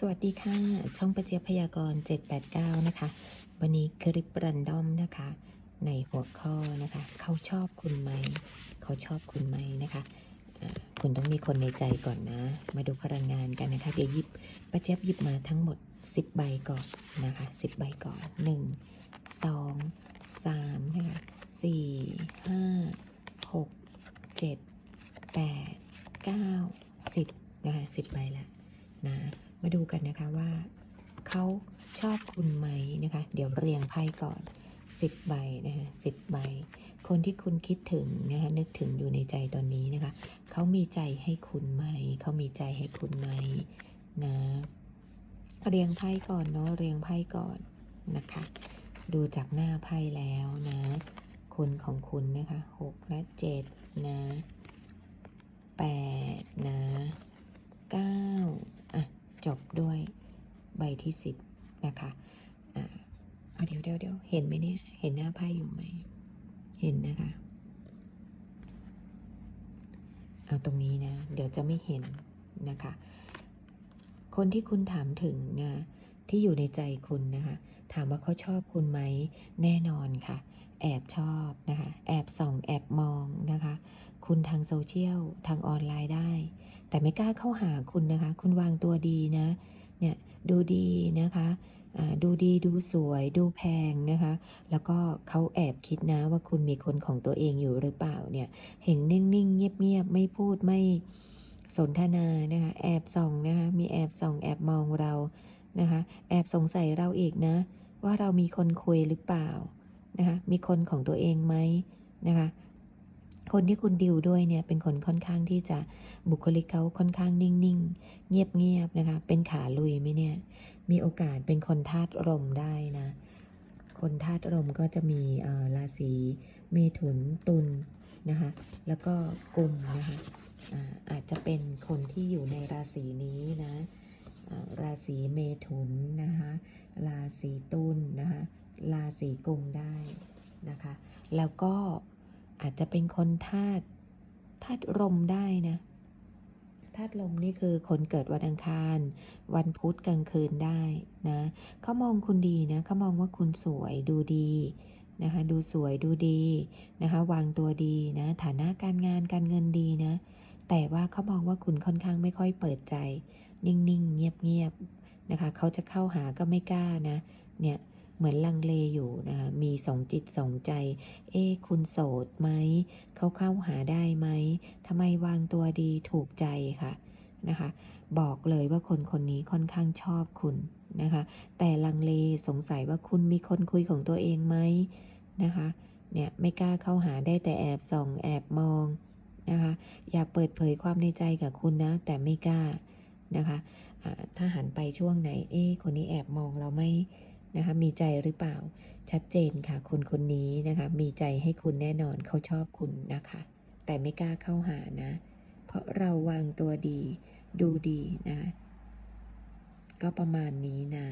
สวัสดีค่ะ ช่องประเจียพยากรณ์789 นะคะ วันนี้คลิปรันดอมนะคะ ในหัวข้อนะคะ เขาชอบคุณไหม เขาชอบคุณไหมนะคะคุณต้องมีคนในใจก่อนนะ มาดูพลังงานกันนะคะเดี๋ยวหยิบประเจี๊ยบหยิบมาทั้งหมด 10 ใบก่อนนะคะ 10 ใบก่อน 1 2 3นะคะ4 5 6 7 8 9 10นะคะ10 ใบละนะ มาดูกันนะคะว่าเขาชอบคุณไหมนะคะ เดี๋ยวเรียงไพ่ก่อน10ใบนะคะ10ใบ คนที่คุณคิดถึงนะคะนึกถึงอยู่ในใจตอนนี้นะคะเขามีใจให้คุณไหมเขามีใจให้คุณไหมนะเรียงไพ่ก่อนเนาะเรียงไพ่ก่อนนะคะ ดูจากหน้าไพ่แล้วนะคุณของคุณนะคะ6และ7นะ8นะ9อะ จบด้วยใบที่สิบนะคะอ่าเอาเดี๋ยวเดี๋ยวเดี๋ยวเห็นไหมเนี่ย เห็นหน้าไพ่อยู่ไหม เห็นนะคะ เอาตรงนี้นะ เดี๋ยวจะไม่เห็นนะคะ คนที่คุณถามถึงนะที่อยู่ในใจคุณนะคะ ถามว่าเขาชอบคุณไหม แน่นอนค่ะ แอบชอบนะคะ แอบส่อง แอบมองนะคะ คุณทางโซเชียลทางออนไลน์ได้ แต่ไม่กล้าเข้าหาคุณนะคะ คุณวางตัวดีนะ เนี่ยดูดีนะคะดูดีดูสวยดูแพงนะคะ แล้วก็เขาแอบคิดนะว่าคุณมีคนของตัวเองอยู่หรือเปล่าเนี่ยเห็นนิ่งๆ เงียบๆ ไม่พูดไม่สนทนานะคะแอบส่องนะคะมีแอบส่องแอบมองเรานะคะแอบสงสัยเราอีกนะ ว่าเรามีคนคุยหรือเปล่านะคะมีคนของตัวเองไหมนะคะ คนที่คุณดิวด้วยเนี่ยเป็นคนค่อนข้างที่จะบุคลิกเขาค่อนข้างนิ่งๆ เงียบๆนะคะ เป็นขาลุยไหมเนี่ย มีโอกาสเป็นคนธาตุลมได้นะ คนธาตุลมก็จะมีอ่อราศีเมถุนตุลนะคะ แล้วก็กุมนะคะอาอาจจะเป็นคนที่อยู่ในราศีนี้นะราศีเมถุนนะคะราศีตุลนะคะราศีกุมได้นะคะ แล้วก็ อาจจะเป็นคนธาตุธาตุลมได้นะธาตุลมนี่คือคนเกิดวันอังคาร วันพุธกลางคืนได้นะเขามองคุณดีนะเขามองว่าคุณสวยดูดีนะคะดูสวยดูดีนะคะวางตัวดีนะฐานะการงานการเงินดีนะ แต่ว่าเขามองว่าคุณค่อนข้างไม่ค่อยเปิดใจ นิ่งๆ เงียบๆนะคะเขาจะเข้าหาก็ไม่กล้านะเนี่ย เหมือนลังเลอยู่นะคะมีสองจิตสองใจ เอ๊คุณโสดไหม เขาเข้าหาได้ไหมทำไมวางตัวดีถูกใจค่ะนะคะ บอกเลยว่าคนคนนี้ค่อนข้างชอบคุณนะคะ แต่ลังเลสงสัยว่าคุณมีคนคุยของตัวเองไหมนะคะ เนี่ยไม่กล้าเข้าหาได้แต่แอบส่องแอบมองนะคะ อยากเปิดเผยความในใจกับคุณนะ แต่ไม่กล้านะคะอ่าถ้าหันไปช่วงไหน เอ๊คนนี้แอบมองเราไม่ นะคะมีใจหรือเปล่าชัดเจนค่ะ คนคนนี้นะคะ มีใจให้คุณแน่นอนเขาชอบคุณนะคะ แต่ไม่กล้าเข้าหานะ เพราะเราวางตัวดี ดูดีนะ ก็ประมาณนี้นะ